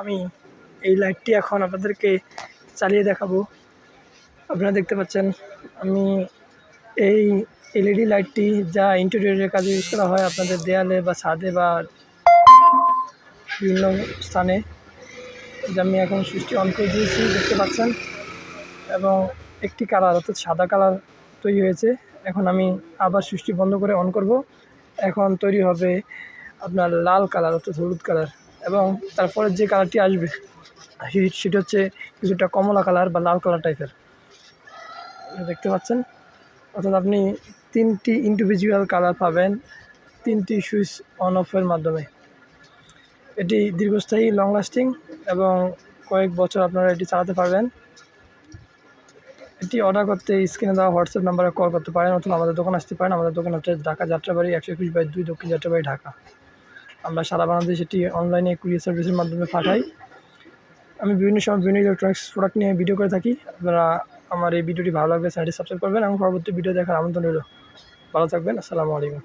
আমি এই লাইটটি এখন আপনাদেরকে চালিয়ে দেখাবো। আপনারা দেখতে পাচ্ছেন, আমি এই এলইডি লাইটটি যা ইন্টেরিয়রের কাজে ইউজ করা হয় আপনাদের দেয়ালে বা ছাদে বা বিভিন্ন স্থানে যে আমি এখন সুইচটি অন করে দিয়েছি, দেখতে পাচ্ছেন। এবং একটি কালার অর্থাৎ সাদা কালার তৈরি হয়েছে। এখন আমি আবার সুইচটি বন্ধ করে অন করব। এখন তৈরি হবে আপনার লাল কালার অর্থাৎ হলুদ কালার এবং তারপরে যে কালারটি আসবে সেটা হচ্ছে কিছুটা কমলা কালার বা লাল কালার টাইপের। দেখতে পাচ্ছেন। অর্থাৎ আপনি তিনটি ইন্ডিভিজুয়াল কালার পাবেন, তিনটি সুইচ অন অফের মাধ্যমে। এটি দীর্ঘস্থায়ী লং লাস্টিং এবং কয়েক বছর আপনারা এটি চালাতে পারবেন। এটি অর্ডার করতে স্ক্রিনে দেওয়া হোয়াটসঅ্যাপ নাম্বারে কল করতে পারেন অথবা আমাদের দোকান আসতে পারেন। আমাদের দোকান হচ্ছে ঢাকা যাত্রাবাড়ি একশো একুশ বাই দুই দক্ষিণ যাত্রাবাড়ি ঢাকা। আমরা সারা বাংলাদেশ এটি অনলাইনে কুরিয়ার সার্ভিসের মাধ্যমে পাঠাই। আমি বিভিন্ন সময় বিভিন্ন ইলেকট্রনিক্স প্রোডাক্ট নিয়ে ভিডিও করে থাকি। আপনারা আমার এই ভিডিওটি ভালো লাগবে চ্যানেলটি সাবস্ক্রাইব করবেন এবং পরবর্তী ভিডিও দেখার আমন্ত্রণ রইল। ভালো থাকবেন, আসসালামু আলাইকুম।